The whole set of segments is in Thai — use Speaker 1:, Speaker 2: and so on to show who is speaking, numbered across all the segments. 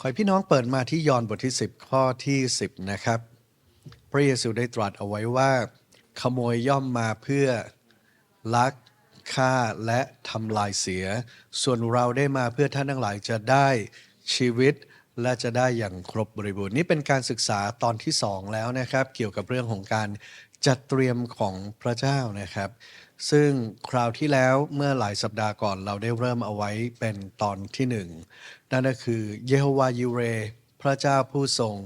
Speaker 1: ขอให้พี่น้องเปิดมาที่ยอห์นบทที่ 10 ข้อที่ 10 นะครับ พระเยซูได้ตรัสเอาไว้ว่า ขโมยย่อมมาเพื่อลักฆ่าและทำลายเสีย ส่วนเราได้มาเพื่อท่านทั้งหลายจะได้ชีวิตและจะได้อย่างครบบริบูรณ์นี่เป็นการศึกษาตอนที่สองแล้วนะครับ เกี่ยวกับเรื่องของการจัดเตรียมของพระเจ้านะครับ ซึ่งคราวที่แล้วเมื่อหลายสัปดาห์ก่อนเราได้เริ่มเอาไว้เป็นตอนที่หนึ่งนั่นก็คือเยโฮวายูเร พระเจ้าผู้ทรง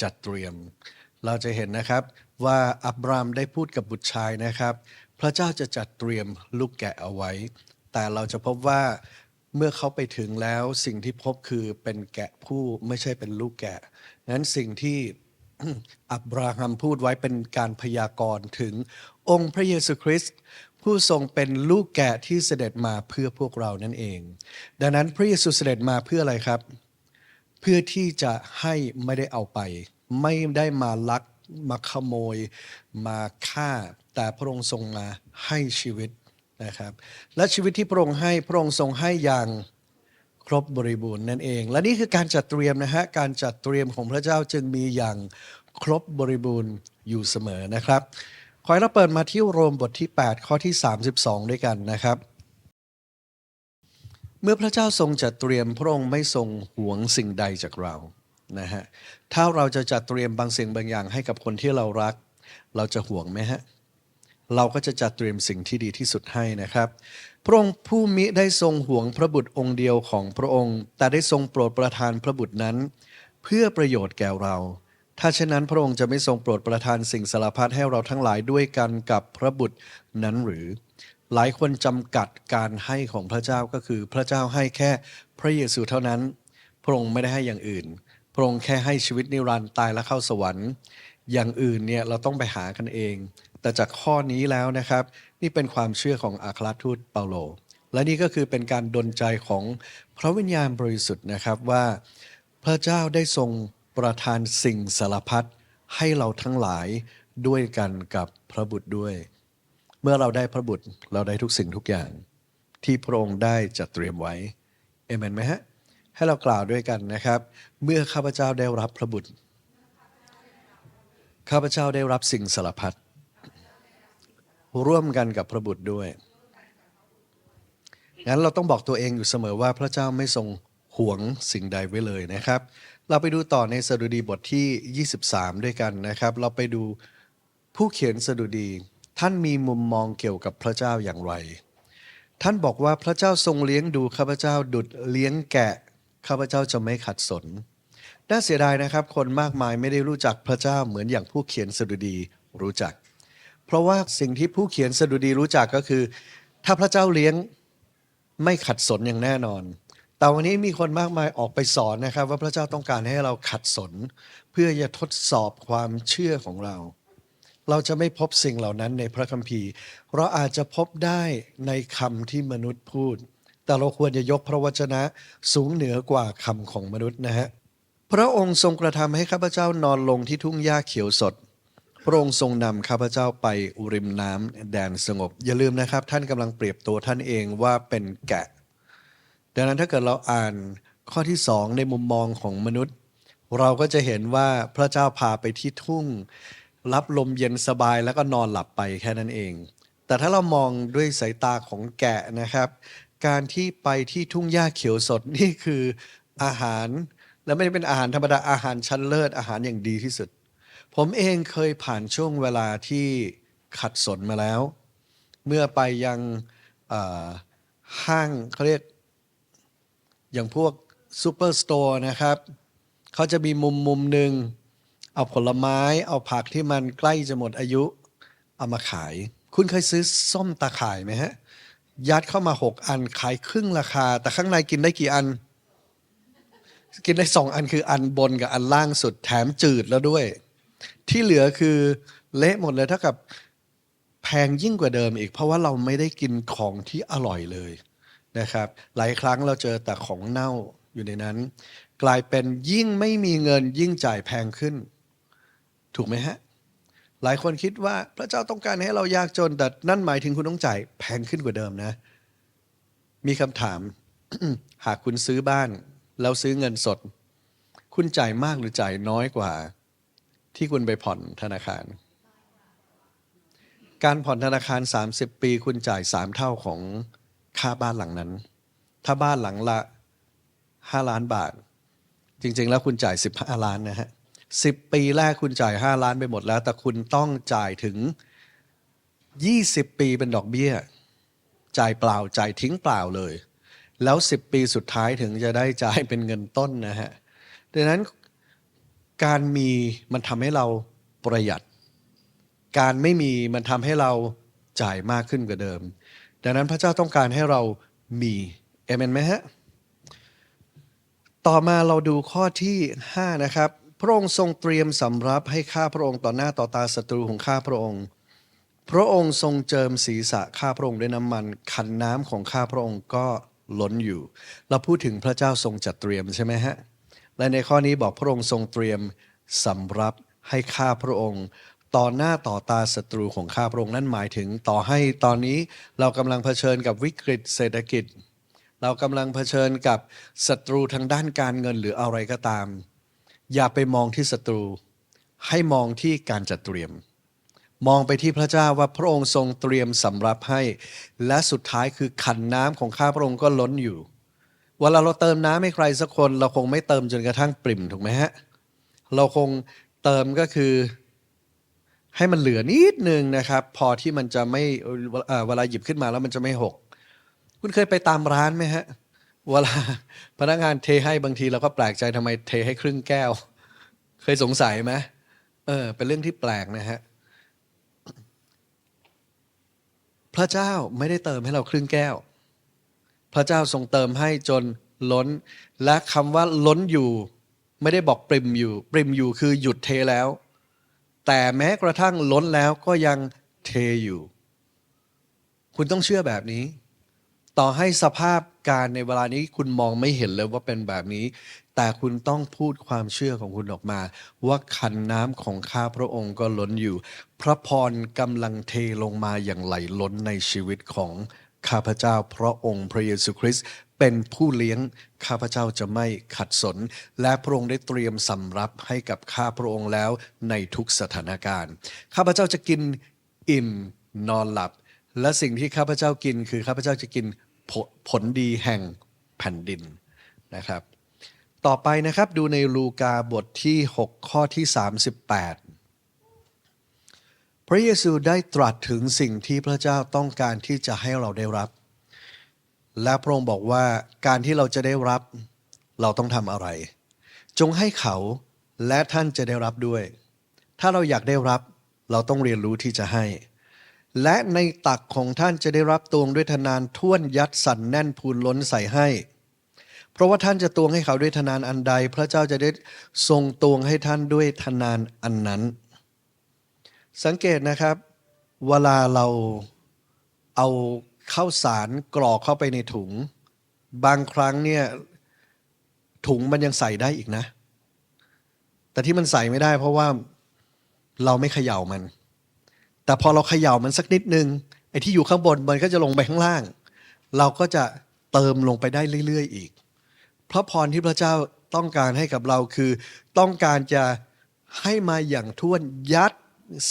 Speaker 1: จัดเตรียม เราจะเห็นนะครับว่าอับรามได้พูดกับบุตรชายนะครับ พระเจ้าจะจัดเตรียมลูกแกะเอาไว้ แต่เราจะพบว่าเมื่อเขาไปถึงแล้วสิ่งที่พบคือเป็นแกะผู้ไม่ใช่เป็นลูกแกะนั้นสิ่งที่อับราฮัมพูดไว้เป็นการพยากรณ์ถึง องค์พระเยซูคริสต์ผู้ทรงเป็นลูกแกะที่เสด็จมาเพื่อพวกเรานั่นเอง ดังนั้นพระเยซูเสด็จมาเพื่ออะไรครับ เพื่อที่จะให้ไม่ได้เอาไป ไม่ได้มาลักมาขโมย มาฆ่า แต่พระองค์ทรงมาให้ชีวิตนะครับ และชีวิตที่พระองค์ให้พระองค์ทรงให้อย่างครบบริบูรณ์นั่นเอง และนี่คือการจัดเตรียมนะฮะการจัดเตรียมของพระเจ้าจึงมีอย่างครบบริบูรณ์อยู่เสมอนะครับ ขอให้เราเปิดมาที่โรมบทที่ 8 ข้อที่ 32 ด้วยกันนะครับ เมื่อพระเจ้าทรงจัดเตรียมพระองค์ไม่ทรงหวงสิ่งใดจากเรานะฮะถ้าเราจะจัดเตรียมบางสิ่งบางอย่างให้กับคนที่เรารัก เราจะห่วงไหมฮะเราก็จะจัดเตรียมสิ่งที่ดีที่สุดให้นะครับ พระองค์ผู้มิได้ทรงห่วงพระบุตรองค์เดียวของพระองค์ แต่ได้ทรงโปรดประทานพระบุตรนั้น เพื่อประโยชน์แก่เรา ถ้าเช่นนั้นพระองค์จะไม่ทรงโปรดประทานสิ่งสารพัดให้เราทั้งหลายด้วยกันกับพระบุตรนั้นหรือ หลายคนจำกัดการให้ของพระเจ้าก็คือ พระเจ้าให้แค่พระเยซูเท่านั้น พระองค์ไม่ได้ให้อย่างอื่น พระองค์แค่ให้ชีวิตนิรันดร์ตายและเข้าสวรรค์ อย่างอื่นเนี่ยเราต้องไปหากันเอง แต่จากข้อนี้แล้วนะครับ นี่เป็นความเชื่อของอัครทูตเปาโล และนี่ก็คือเป็นการดลใจของพระวิญญาณบริสุทธิ์นะครับว่า พระเจ้าได้ทรง ประทานสิ่งสารพัดให้เราทั้งหลายด้วยกันกับพระบุตรด้วย เมื่อเราได้พระบุตรเราได้ทุกสิ่งทุกอย่าง ที่พระองค์ได้จัดเตรียมไว้เอเมนไหมฮะให้เรากล่าวด้วยกันนะครับ เมื่อข้าพเจ้าได้รับพระบุตร ข้าพเจ้าได้รับสิ่งสารพัดร่วมกันกับพระบุตรด้วย งั้นเราต้องบอกตัวเองอยู่เสมอว่าพระเจ้าไม่ทรงหวงสิ่งใดไว้เลยนะครับ เราไปดูต่อในสดุดีบทที่ 23 ด้วยกันนะครับ เราไปดูผู้เขียนสดุดี ท่านมีมุมมองเกี่ยวกับพระเจ้าอย่างไร ท่านบอกว่าพระเจ้าทรงเลี้ยงดูข้าพเจ้าดุดเลี้ยงแกะข้าพเจ้าจะไม่ขัดสนน่าเสียดายนะครับคนมากมายไม่ได้รู้จักพระเจ้าเหมือนอย่างผู้เขียนสดุดีรู้จัก เพราะว่าสิ่งที่ผู้เขียนสดุดีรู้จักก็คือ ถ้าพระเจ้าเลี้ยงไม่ขัดสนอย่างแน่นอน แต่วันนี้มีคนมากมายออกไปสอนนะครับ ว่าพระเจ้าต้องการให้เราขัดสน เพื่อจะทดสอบความเชื่อของเรา เราจะไม่พบสิ่งเหล่านั้นในพระคัมภีร์ เราอาจจะพบได้ในคำที่มนุษย์พูด แต่เราควรจะยกพระวจนะสูงเหนือกว่าคำของมนุษย์นะฮะพระองค์ทรงกระทำให้ข้าพเจ้านอนลงที่ทุ่งหญ้าเขียวสดพระองค์ทรงนำข้าพเจ้าไปริมน้ำแดนสงบ อย่าลืมนะครับ ท่านกำลังเปรียบตัวท่านเองว่าเป็นแกะ ดังนั้นถ้าเกิดเราอ่านข้อที่สองในมุมมองของมนุษย์ เราก็จะเห็นว่าพระเจ้าพาไปที่ทุ่ง รับลมเย็นสบายแล้วก็นอนหลับไปแค่นั้นเอง แต่ถ้าเรามองด้วยสายตาของแกะนะครับ การที่ไปที่ทุ่งหญ้าเขียวสดนี่คืออาหาร และไม่ได้เป็นอาหารธรรมดาอาหารชั้นเลิศอาหารอย่างดีที่สุด ผมเองเคยผ่านช่วงเวลาที่ขัดสนมาแล้ว เมื่อไปยังห้างเขาเรียก อย่างพวกซูเปอร์สโตร์นะครับเขาจะมีมุมมุมหนึ่งเอาผลไม้เอาผักที่มันใกล้จะหมดอายุ เอามาขาย คุณเคยซื้อส้มตาข่ายไหมฮะ ยัดเข้ามาหกอันขายครึ่งราคา แต่ข้างในกินได้กี่อัน กินได้สองอันคืออันบนกับอันล่างสุดแถมจืดแล้วด้วย ที่เหลือคือเละหมดเลยเท่ากับแพงยิ่งกว่าเดิมอีก เพราะว่าเราไม่ได้กินของที่อร่อยเลย นะครับ หลายครั้งเราเจอแต่ของเน่าอยู่ในนั้น กลายเป็นยิ่งไม่มีเงินยิ่งจ่ายแพงขึ้น ถูกไหมฮะ หลายคนคิดว่าพระเจ้าต้องการให้เรายากจนแต่นั่นหมายถึงคุณต้องจ่ายแพงขึ้นกว่าเดิมนะ มีคำถาม หากคุณซื้อบ้าน แล้วซื้อเงินสด คุณจ่ายมากหรือจ่ายน้อยกว่า ที่คุณไปผ่อนธนาคารการผ่อนธนาคาร 30 ปี คุณจ่าย 3 เท่าของ ค่าบ้านหลังนั้น ถ้าบ้านหลังละ5ล้านบาท จริง ๆ แล้วคุณจ่าย15ล้านนะฮะ10ปีแรกคุณจ่าย5ล้านไปหมดแล้ว แต่คุณต้องจ่ายถึง20ปีเป็นดอกเบี้ย จ่ายเปล่าจ่ายทิ้งเปล่าเลย แล้ว10ปีสุดท้ายถึงจะได้จ่ายเป็นเงินต้นนะฮะดังนั้นการมีมันทำให้เราประหยัด การไม่มีมันทำให้เราจ่ายมากขึ้นกว่าเดิม ดังนั้นพระเจ้าต้องการให้เรามีเอเมนไหมฮะ ต่อมาเราดูข้อที่ 5 นะครับ พระองค์ทรงเตรียมสำรับให้ข้าพระองค์ต่อหน้าต่อตาศัตรูของข้าพระองค์ พระองค์ทรงเจิมศีรษะข้าพระองค์ด้วยน้ำมัน ขันน้ำของข้าพระองค์ก็ล้นอยู่ เราพูดถึงพระเจ้าทรงจัดเตรียมใช่ไหมฮะ และในข้อนี้บอกพระองค์ทรงเตรียมสำรับให้ข้าพระองค์ ต่อหน้าต่อตาศัตรูของข้าพระองค์นั่นหมายถึงต่อให้ตอนนี้เรากำลังเผชิญกับวิกฤตเศรษฐกิจ เรากำลังเผชิญกับศัตรูทางด้านการเงินหรืออะไรก็ตาม อย่าไปมองที่ศัตรู ให้มองที่การจัดเตรียม มองไปที่พระเจ้าว่าพระองค์ทรงเตรียมสำรับให้ และสุดท้ายคือขันน้ำของข้าพระองค์ก็ล้นอยู่เวลาเราเติมน้ำให้ใครสักคน เราคงไม่เติมจนกระทั่งปริ่มถูกไหมฮะเราคงเติมก็คือ ให้มันเหลือนิดนึงนะครับ พอที่มันจะไม่เอ่อเวลาหยิบขึ้นมาแล้วมันจะไม่หก คุณเคยไปตามร้านไหมฮะ เวลาพนักงานเทให้บางทีเราก็แปลกใจทำไมเทให้ครึ่งแก้ว เคยสงสัยไหมเออ เป็นเรื่องที่แปลกนะฮะ พระเจ้าไม่ได้เติมให้เราครึ่งแก้ว พระเจ้าทรงเติมให้จนล้น และคำว่าล้นอยู่ ไม่ได้บอกปริมอยู่ ปริมอยู่คือหยุดเทแล้ว แต่แม้กระทั่งล้นแล้วก็ยังเทอยู่ คุณต้องเชื่อแบบนี้ ต่อให้สภาพการในเวลานี้คุณมองไม่เห็นเลยว่าเป็นแบบนี้ แต่คุณต้องพูดความเชื่อของคุณออกมา ว่าขันน้ำของข้าพระองค์ก็ล้นอยู่ พระพรกำลังเทลงมาอย่างไหลล้นในชีวิตของ ข้าพเจ้าเพราะองค์พระเยซูคริสต์เป็นผู้เลี้ยงข้าพเจ้าจะไม่ขัดสน และพระองค์ได้เตรียมสำรับให้กับข้าพระองค์แล้วในทุกสถานการณ์ ข้าพเจ้าจะกินอิ่มนอนหลับ และสิ่งที่ข้าพเจ้ากินคือข้าพเจ้าจะกินผลผลดีแห่งแผ่นดินนะครับ ต่อไปนะครับดูในลูกาบทที่ 6 ข้อที่ 38 ระเยซูได้ตรัสถึงสิ่งที่พระเจ้าต้องการที่จะให้เราได้รับ และพระองค์บอกว่าการที่เราจะได้รับเราต้องทำอะไร จงให้เขาและท่านจะได้รับด้วย ถ้าเราอยากได้รับเราต้องเรียนรู้ที่จะให้ และในตักของท่านจะได้รับตวงด้วยทนานท่วนยัดสันแน่นพูนล้นใส่ให้ เพราะว่าท่านจะตวงให้เขาด้วยทนานอันใด พระเจ้าจะได้ทรงตวงให้ท่านด้วยทนานอันนั้น สังเกตนะครับ เวลาเราเอาข้าวสารกรอกเข้าไปในถุง บางครั้งเนี่ยถุงมันยังใส่ได้อีกนะ แต่ที่มันใส่ไม่ได้ เพราะว่าเราไม่เขย่ามัน แต่พอเราเขย่ามันสักนิดนึงไอ้ที่อยู่ข้างบนมันก็จะลงไปข้างล่าง เราก็จะเติมลงไปได้เรื่อย ๆ อีก พระพรที่พระเจ้าต้องการให้กับเราคือ ต้องการจะให้มาอย่างท่วนยัด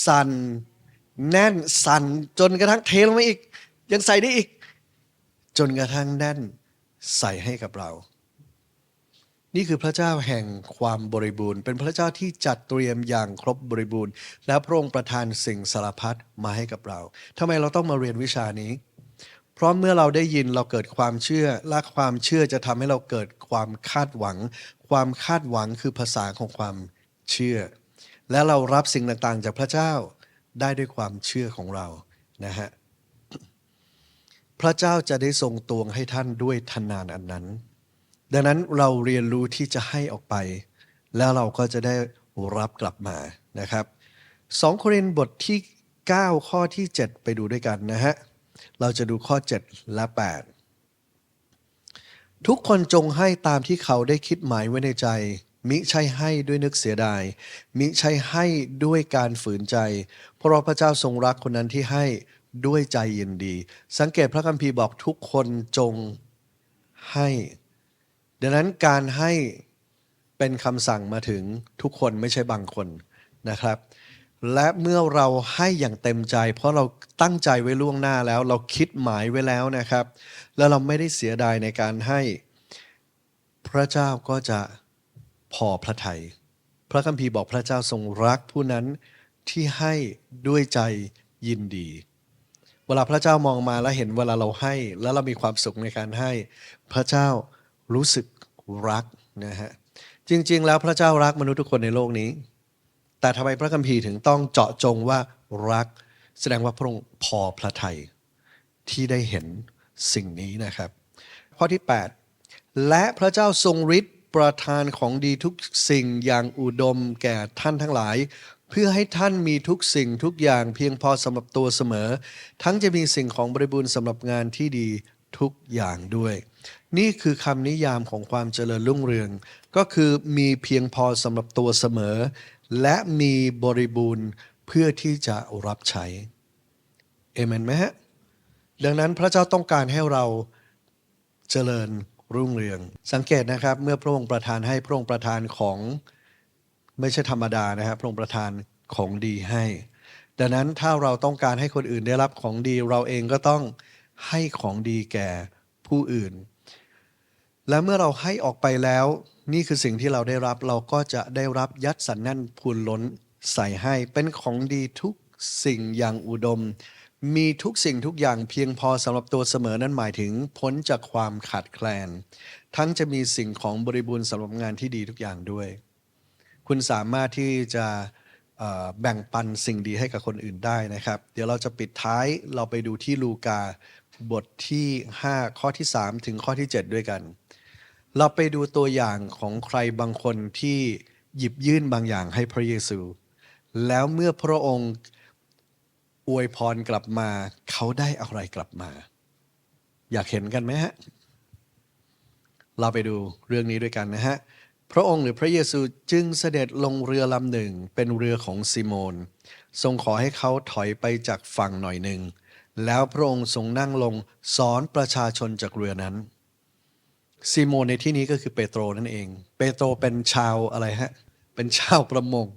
Speaker 1: สั่นแน่นสั่นจนกระทั่งเทลงมาอีก ยังใส่ได้อีก จนกระทั่งแน่นใส่ให้กับเรา นี่คือพระเจ้าแห่งความบริบูรณ์ เป็นพระเจ้าที่จัดเตรียมอย่างครบบริบูรณ์ และพระองค์ประทานสิ่งสารพัดมาให้กับเราทำไมเราต้องมาเรียนวิชานี้ เพราะเมื่อเราได้ยินเราเกิดความเชื่อและความเชื่อจะทำให้เราเกิดความคาดหวัง ความคาดหวังคือภาษาของความเชื่อ และเรารับสิ่งต่างๆ จากพระเจ้าได้ด้วยความเชื่อของเรานะฮะพระเจ้าจะได้ทรงตวงให้ท่านด้วยทนานอันนั้น ดังนั้นเราเรียนรู้ที่จะให้ออกไป แล้วเราก็จะได้รับกลับมานะครับ2โครินธ์บทที่ 9 ข้อที่ 7 ไปดูด้วยกันนะฮะเราจะดูข้อ 7 และ 8 ทุกคนจงให้ตามที่เขาได้คิดหมายไว้ในใจ มิใช่ให้ด้วยนึกเสียดาย มิใช่ให้ด้วยการฝืนใจ เพราะพระเจ้าทรงรักคนนั้นที่ให้ด้วยใจยินดี สังเกตพระคัมภีร์บอกทุกคนจงให้ ดังนั้นการให้เป็นคำสั่งมาถึงทุกคนไม่ใช่บางคนนะครับ และเมื่อเราให้อย่างเต็มใจ เพราะเราตั้งใจไว้ล่วงหน้าแล้ว เราคิดหมายไว้แล้วนะครับ แล้วเราไม่ได้เสียดายในการให้ พระเจ้าก็จะ พอพระทัยพระคัมภีร์บอกพระเจ้าทรงรักผู้นั้นที่ให้ด้วยใจยินดี เวลาพระเจ้ามองมาแล้วเห็นเวลาเราให้ แล้วเรามีความสุขในการให้ พระเจ้ารู้สึกรักนะฮะจริง ๆ แล้วพระเจ้ารักมนุษย์ทุกคนในโลกนี้ แต่ทำไมพระคัมภีร์ถึงต้องเจาะจงว่ารัก แสดงว่าพระองค์พอพระทัยที่ได้เห็นสิ่งนี้นะครับ ข้อที่ 8 และพระเจ้าทรงฤทธิ์ ประทานของดีทุกสิ่งอย่างอุดมแก่ท่านทั้งหลาย เพื่อให้ท่านมีทุกสิ่งทุกอย่างเพียงพอสำหรับตัวเสมอ ทั้งจะมีสิ่งของบริบูรณ์สำหรับงานที่ดีทุกอย่างด้วย นี่คือคำนิยามของความเจริญรุ่งเรือง ก็คือมีเพียงพอสำหรับตัวเสมอ และมีบริบูรณ์เพื่อที่จะรับใช้เอเมนไหมฮะดังนั้นพระเจ้าต้องการให้เราเจริญ รุ่งเรือง สังเกตนะครับ เมื่อพระองค์ประทานให้พระองค์ประทานของไม่ใช่ธรรมดานะครับพระองค์ประทานของดีให้ ดังนั้นถ้าเราต้องการให้คนอื่นได้รับของดีเราเองก็ต้องให้ของดีแก่ผู้อื่น และเมื่อเราให้ออกไปแล้ว นี่คือสิ่งที่เราได้รับเราก็จะได้รับยัดสันแน่นพูนล้นใส่ให้เป็นของดีทุกสิ่งอย่างอุดม มีทุกสิ่งทุกอย่างเพียงพอสำหรับตัวเสมอนั่นหมายถึงพ้นจากความขาดแคลน ทั้งจะมีสิ่งของบริบูรณ์สำหรับงานที่ดีทุกอย่างด้วย คุณสามารถที่จะแบ่งปันสิ่งดีให้กับคนอื่นได้นะครับ เดี๋ยวเราจะปิดท้ายเราไปดูที่ลูกาบทที่ 5 ข้อที่ 3 ถึงข้อที่ 7 ด้วยกัน เราไปดูตัวอย่างของใครบางคนที่หยิบยื่นบางอย่างให้พระเยซู แล้วเมื่อพระองค์ อวยพรกลับมา เขาได้อะไรกลับมา อยากเห็นกันไหมฮะ เราไปดูเรื่องนี้ด้วยกันนะฮะ พระองค์หรือพระเยซูจึงเสด็จลงเรือลำหนึ่งเป็นเรือของซิโมน ทรงขอให้เขาถอยไปจากฝั่งหน่อยหนึ่ง แล้วพระองค์ทรงนั่งลงสอนประชาชนจากเรือนั้นซีโมนในที่นี้ก็คือเปโตรนั่นเอง เปโตรเป็นชาวอะไรฮะ เป็นชาวประมง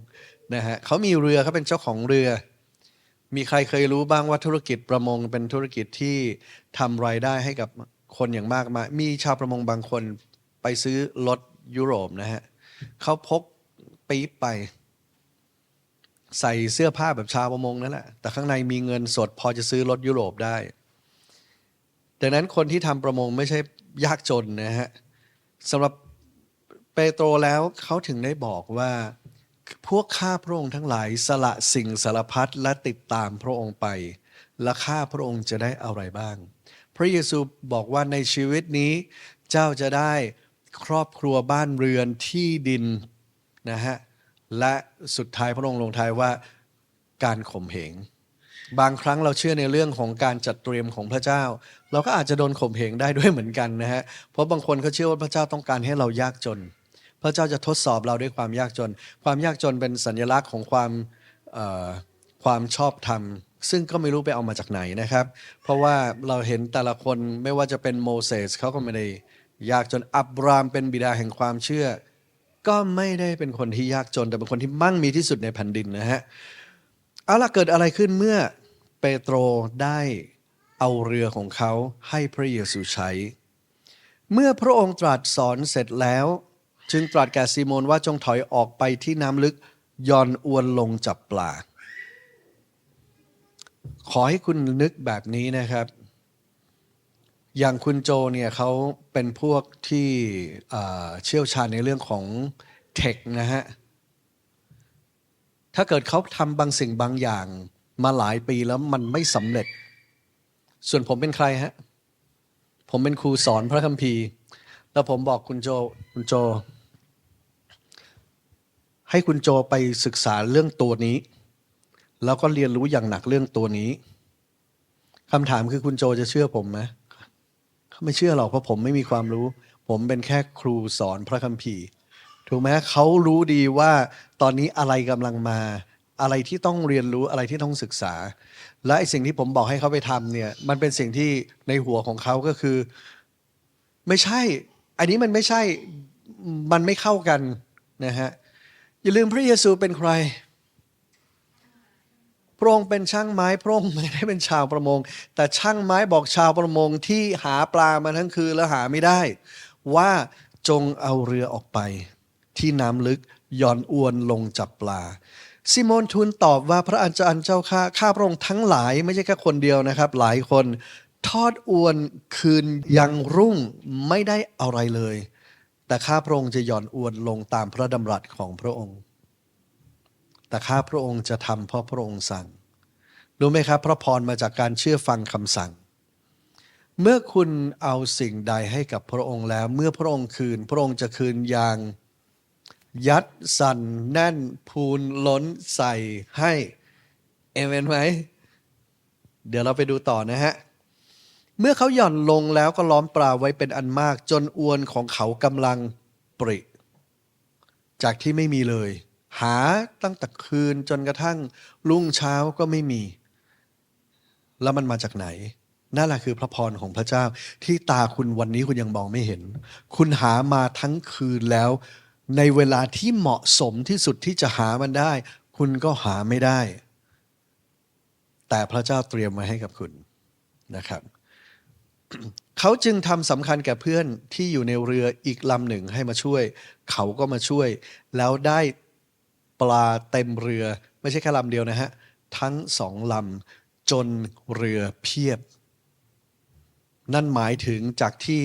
Speaker 1: นะฮะเขามีเรือเขาเป็นเจ้าของเรือ มีใครเคยรู้บ้างว่าธุรกิจประมงเป็นธุรกิจที่ทำรายได้ให้กับคนอย่างมากมาย มีชาวประมงบางคนไปซื้อรถยุโรปนะฮะเขาพกปี๊บไป ใส่เสื้อผ้าแบบชาวประมงนั่นแหละแต่ข้างในมีเงินสดพอจะซื้อรถยุโรปได้ ดังนั้นคนที่ทำประมงไม่ใช่ยากจนนะฮะสำหรับเปโตรแล้วเขาถึงได้บอกว่า พวกข้าพระองค์ทั้งหลายสละสิ่งสารพัดและติดตามพระองค์ไป และข้าพระองค์จะได้อะไรบ้าง พระเยซูบอกว่าในชีวิตนี้ เจ้าจะได้ครอบครัวบ้านเรือนที่ดินนะฮะและสุดท้ายพระองค์ลงท้ายว่าการข่มเหงบางครั้งเราเชื่อในเรื่องของการจัดเตรียมของพระเจ้า เราก็อาจจะโดนข่มเหงได้ด้วยเหมือนกันนะฮะเพราะบางคนเขาเชื่อว่าพระเจ้าต้องการให้เรายากจน พระเจ้าจะทดสอบเราด้วยความยากจน ความยากจนเป็นสัญลักษณ์ของความความชอบธรรม ซึ่งก็ไม่รู้ไปเอามาจากไหนนะครับ เพราะว่าเราเห็นแต่ละคนไม่ว่าจะเป็นโมเสสเขาก็ไม่ได้ยากจนอับรามเป็นบิดาแห่งความเชื่อ ก็ไม่ได้เป็นคนที่ยากจน แต่เป็นคนที่มั่งมีที่สุดในแผ่นดินนะฮะเอาล่ะเกิดอะไรขึ้นเมื่อเปโตรได้เอาเรือของเขาให้พระเยซูใช้ เมื่อพระองค์ตรัสสอนเสร็จแล้ว จึงตรัสแก่ซีโมนว่าจงถอยออกไปที่น้ำลึกย่อนอวนลงจับปลา ขอให้คุณนึกแบบนี้นะครับ อย่างคุณโจเนี่ยเขาเป็นพวกที่เอ่อเชี่ยวชาญในเรื่องของเทคนะฮะ ถ้าเกิดเขาทำบางสิ่งบางอย่างมาหลายปีแล้วมันไม่สำเร็จ ส่วนผมเป็นใครฮะ ผมเป็นครูสอนพระคัมภีร์ แล้วผมบอกคุณโจ คุณโจ ให้คุณโจไปศึกษาเรื่องตัวนี้ แล้วก็เรียนรู้อย่างหนักเรื่องตัวนี้คำถามคือคุณโจจะเชื่อผมไหมเขาไม่เชื่อหรอกเพราะผมไม่มีความรู้ ผมเป็นแค่ครูสอนพระคัมภีร์ ถูกไหมเขารู้ดีว่าตอนนี้อะไรกำลังมา อะไรที่ต้องเรียนรู้อะไรที่ต้องศึกษา และไอ้สิ่งที่ผมบอกให้เขาไปทำเนี่ย มันเป็นสิ่งที่ในหัวของเขาก็คือ ไม่ใช่ อันนี้มันไม่ใช่มันไม่เข้ากันนะฮะ อย่าลืมพระเยซูเป็นใคร พระองค์เป็นช่างไม้พระองค์ไม่ได้เป็นชาวประมง แต่ช่างไม้บอกชาวประมงที่หาปลามาทั้งคืนแล้วหาไม่ได้ ว่าจงเอาเรือออกไป ที่น้ำลึกย่อนอวนลงจับปลาซิโมนทูลตอบว่าพระอาจารย์เจ้าข้าข้าพระองค์ทั้งหลายไม่ใช่แค่คนเดียวนะครับ หลายคนทอดอวนคืนยังรุ่งไม่ได้อะไรเลย แต่ข้าพระองค์จะหย่อนอวนลงตามพระดำรัสของพระองค์ แต่ข้าพระองค์จะทำเพราะพระองค์สั่ง รู้ไหมครับ พระพรมาจากการเชื่อฟังคำสั่ง เมื่อคุณเอาสิ่งใดให้กับพระองค์แล้ว เมื่อพระองค์คืน พระองค์จะคืนอย่างยัดสั่นแน่นพูนล้นใส่ให้ เอเมนไหม เดี๋ยวเราไปดูต่อนะฮะ เมื่อเขาหย่อนลงแล้วก็ล้อมปลาไว้เป็นอันมากจนอวนของเขากำลังปริ จากที่ไม่มีเลย หาตั้งแต่คืนจนกระทั่งรุ่งเช้าก็ไม่มี แล้วมันมาจากไหนนั่นแหละคือพระพรของพระเจ้า ที่ตาคุณวันนี้คุณยังมองไม่เห็น คุณหามาทั้งคืนแล้ว ในเวลาที่เหมาะสมที่สุดที่จะหามันได้ คุณก็หาไม่ได้ แต่พระเจ้าเตรียมไว้ให้กับคุณนะครับ เขาจึงทำสำคัญแก่เพื่อนที่อยู่ในเรืออีกลำหนึ่งให้มาช่วย เขาก็มาช่วย แล้วได้ปลาเต็มเรือ ไม่ใช่แค่ลำเดียวนะฮะ ทั้งสองลำจนเรือเพียบ นั่นหมายถึงจากที่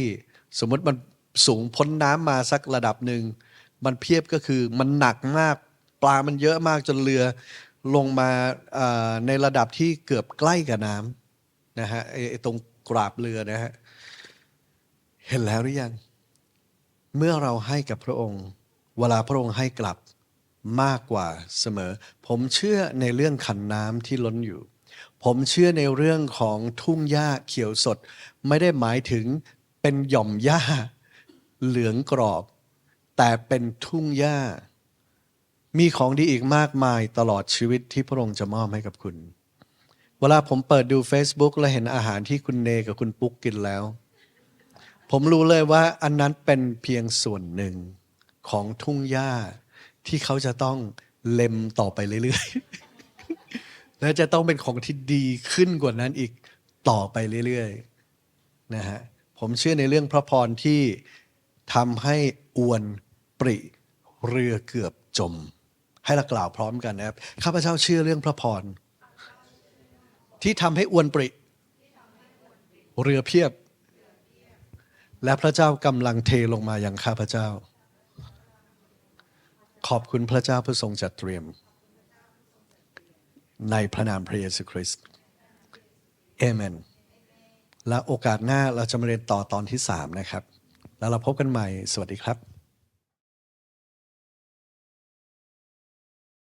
Speaker 1: สมมติมันสูงพ้นน้ำมาสักระดับหนึ่ง มันเพียบก็คือมันหนักมาก ปลามันเยอะมากจนเรือลงมาในระดับที่เกือบใกล้กับน้ำนะฮะไอ้ไอ้ตรง กราบเรือนะฮะ เห็นแล้วหรือยัง เมื่อเราให้กับพระองค์ เวลาพระองค์ให้กลับมากกว่าเสมอ ผมเชื่อในเรื่องขันน้ำที่ล้นอยู่ ผมเชื่อในเรื่องของทุ่งหญ้าเขียวสด ไม่ได้หมายถึงเป็นหย่อมหญ้าเหลืองกรอบ แต่เป็นทุ่งหญ้า มีของดีอีกมากมายตลอดชีวิตที่พระองค์จะมอบให้กับคุณ เวลาผมเปิดดู Facebook และเห็นอาหารที่คุณเนกับคุณปุ๊กกินแล้ว ผมรู้เลยว่าอันนั้นเป็นเพียงส่วนหนึ่งของทุ่งหญ้าที่เขาจะต้องเล็มต่อไปเรื่อยๆ และจะต้องเป็นของที่ดีขึ้นกว่านั้นอีกต่อไปเรื่อยๆนะฮะผมเชื่อในเรื่องพระพรที่ทำให้อวนปริเรือเกือบจม ให้เรากล่าวพร้อมกันนะครับข้าพเจ้าเชื่อเรื่องพระพร ที่ทำให้อวนปริ เรือเพียบ และพระเจ้ากำลังเทลงมาอย่างข้าพเจ้า ขอบคุณพระเจ้าผู้ทรงจัดเตรียม ในพระนามพระเยซูคริสต์เอเมน และโอกาสหน้าเราจะมาเรียนต่อตอนที่ 3 นะครับ แล้วเราพบกันใหม่ สวัสดีครับ